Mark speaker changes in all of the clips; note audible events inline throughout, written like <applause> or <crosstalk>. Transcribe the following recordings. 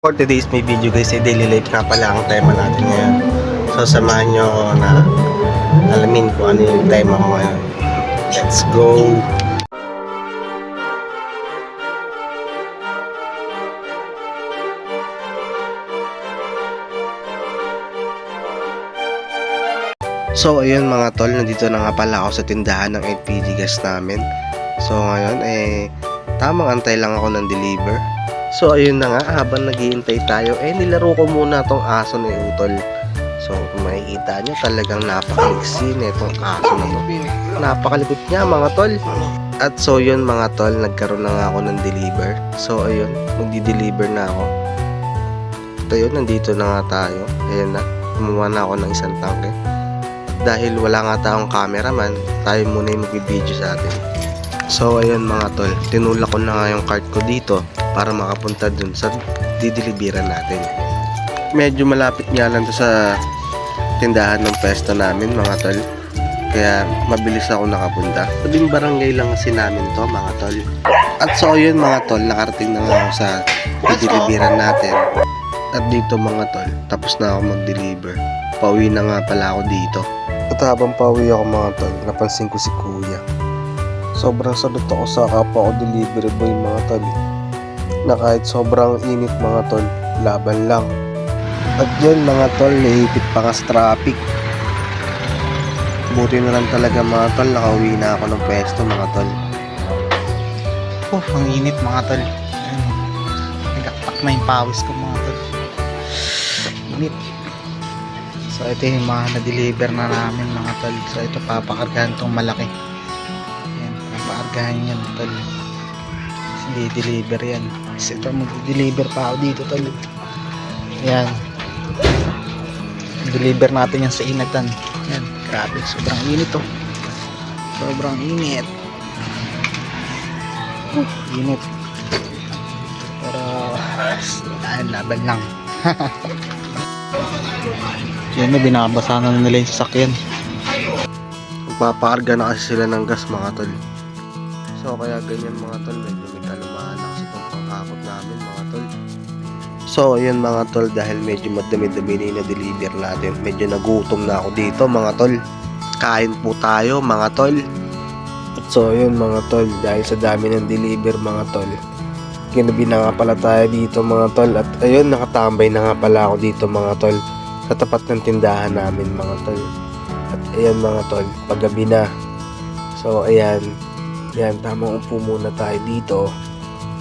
Speaker 1: For today's may video guys, ay daily life nga pala ang tema natin ngayon. So samahan nyo na alamin kung ano yung tema ko ngayon. Let's go! So ayun mga tol, nandito na nga pala ako sa tindahan ng LPG gas namin. So ngayon eh tamang antay lang ako ng deliver. So ayun na nga, habang naghihintay tayo, eh nilaro ko muna tong aso ni Utol. So kung makikita nyo, talagang napakaliksi na itong aso na to. Napakalikot niya mga tol. At so yun mga tol, nagkaroon na nga ako ng deliver. So ayun, magdi-deliver na ako. At ayun, nandito na nga tayo. Ayan na, kumuha na ako ng isang tangke. Dahil wala nga taong cameraman, tayo muna yung magbibideo sa atin. So ayun mga tol, tinulak ko na nga yung cart ko dito para makapunta dun sa dideliveran natin. Medyo malapit nga lang to sa tindahan ng pwesto namin mga tol. Kaya mabilis ako nakapunta. Tabing barangay lang kasi namin to mga tol. At so ayun mga tol, nakarating na ako sa dideliveran natin. At dito mga tol, tapos na ako mag-deliver. Pauwi na nga pala ako dito. At habang pauwi ako mga tol, napansin ko si kuya. Sobrang salut ako sa kapwa ko delivery boy mga tol. Na kahit sobrang init mga tol, laban lang. At yun mga tol, naipit pa nga sa traffic. Buti na lang talaga mga tol, nakauwi na ako ng pwesto mga tol.
Speaker 2: Oh, ang init mga tol. Nagakpak na yung pawis ko mga tol. Init. So ito yung mga na-deliver na namin mga tol. So ito papakargahan tong malaki. Ayan, papakargahan yan tol. Kasi di-deliver yan. Kasi ito mag-deliver pa ako dito tol. Ayan. Deliver natin yan sa inatan. Ayan, grabe. Sobrang init to. Sobrang init. Uh, init. Pero, ayun, laban lang. <laughs> Yan na, binabasa na nila yung sasakyan.
Speaker 1: Magpapakarga na kasi sila ng gas mga tol. So kaya ganyan mga tol, may So ayun mga tol, dahil medyo madami-dami na yung na-deliver natin, medyo nagutom na ako dito mga tol. Kain po tayo mga tol. So ayun mga tol, dahil sa dami ng deliver mga tol, ginabi na nga pala tayo dito mga tol. At ayun, nakatambay na nga pala ako dito mga tol, sa tapat ng tindahan namin mga tol. At ayan mga tol, paggabi na. So ayan, yan, tamang upo muna tayo dito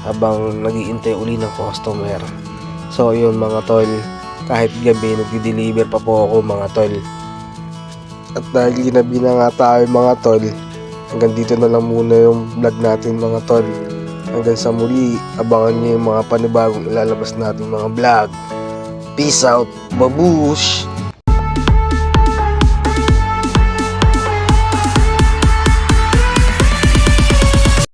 Speaker 1: habang nagiintay uli ng customer. So yun mga tol, kahit gabi nagdi-deliver pa po ako mga tol. At dahil ginabi na nga tayo mga tol, hanggang dito na lang muna yung vlog natin mga tol. Hanggang sa muli, abangan nyo yung mga panibagong ilalabas natin mga vlog. Peace out, babush!